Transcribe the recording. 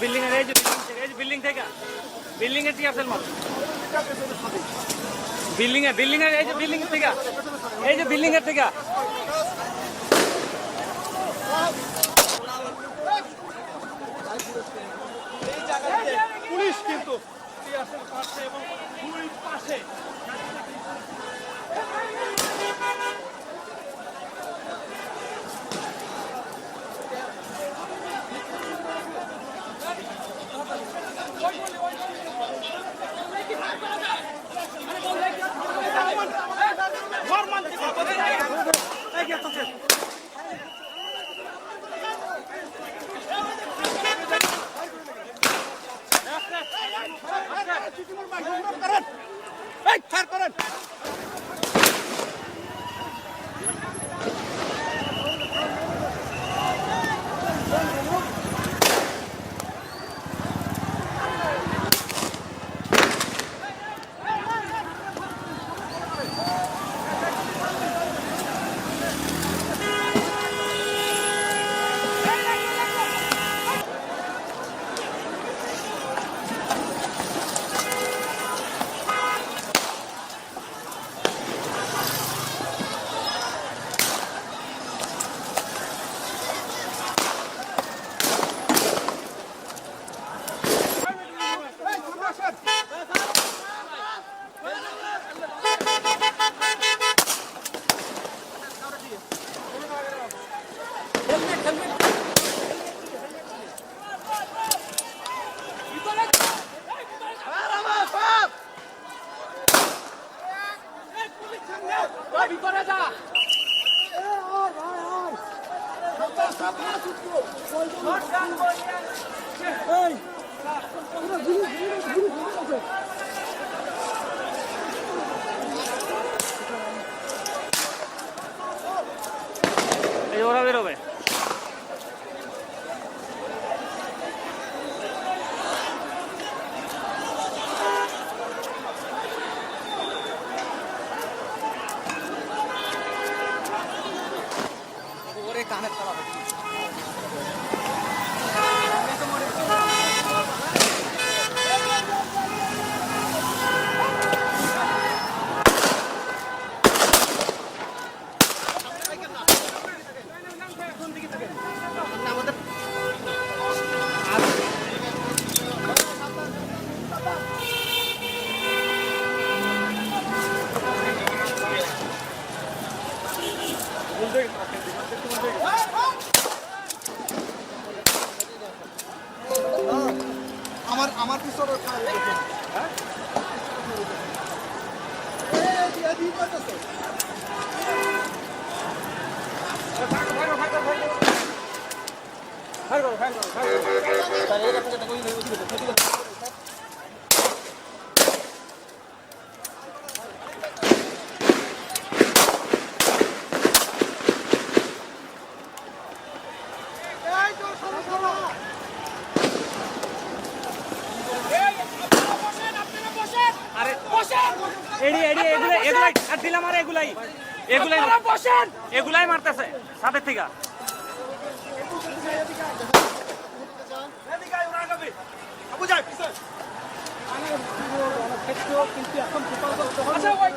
থেকে বিল্ডিং এর টিয়ারসেল মার বিল্ডিং এ, বিল্ডিং এর এই যে বিল্ডিং এর থেকে এই যে বিল্ডিং এর থেকে পুলিশ কিন্তু। এবং পাশে এই ছাড় করেন এই যে ওরা আমার আমার পিছনে আরে এডি এডি এগুলাই এগুলাই আর দিলাম আর এগুলাই। এগুলাই বসেন। এগুলাই মারতেছে সাথে থেকে। আচ্ছা ওই।